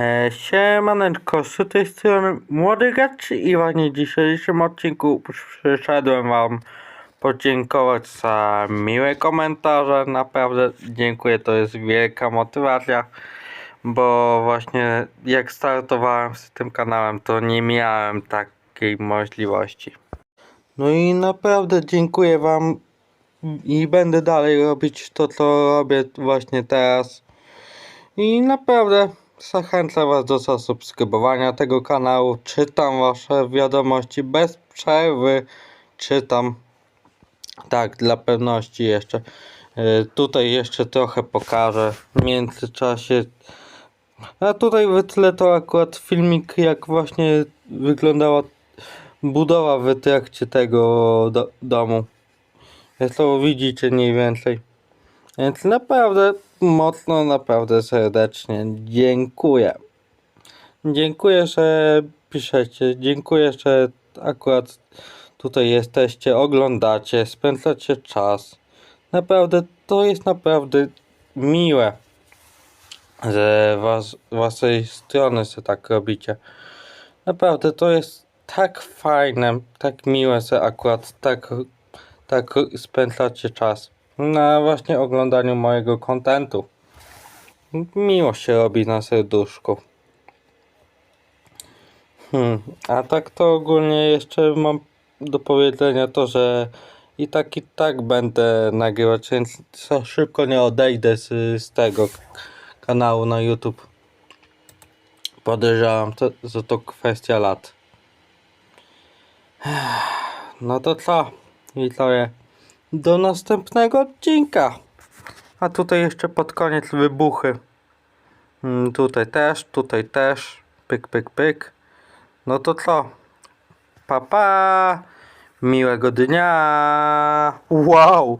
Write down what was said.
E, Siemaneczko, z tej strony Młody Gracz i właśnie w dzisiejszym odcinku przyszedłem wam podziękować za miłe komentarze. Naprawdę dziękuję, to jest wielka motywacja, bo właśnie jak startowałem z tym kanałem, to nie miałem takiej możliwości. No i naprawdę dziękuję wam i będę dalej robić to, co robię właśnie teraz. I naprawdę zachęcam Was do zasubskrybowania tego kanału. Czytam Wasze wiadomości bez przerwy. Czytam. Tak, dla pewności jeszcze. E, Tutaj jeszcze trochę pokażę w międzyczasie. A tutaj wytnę to akurat filmik, jak właśnie wyglądała budowa w trakcie tego do, domu. Jak to widzicie mniej więcej. Więc naprawdę mocno, naprawdę serdecznie dziękuję. Dziękuję, że piszecie. Dziękuję, że akurat tutaj jesteście, oglądacie, spędzacie czas. Naprawdę to jest naprawdę miłe, że was, waszej strony sobie tak robicie. Naprawdę to jest tak fajne, tak miłe, że akurat tak, tak spędzacie czas na właśnie oglądaniu mojego kontentu. Miło się robi na serduszku. Hmm. A tak to ogólnie jeszcze mam do powiedzenia to, że i tak i tak będę nagrywać, więc za szybko nie odejdę z, z tego kanału na YouTube. Podejrzewam, to, że to kwestia lat. No to co? I to je. Do następnego odcinka. A tutaj jeszcze pod koniec wybuchy. Mm, tutaj też, tutaj też. Pyk, pyk, pyk. No to co? Pa, pa. Miłego dnia. Wow.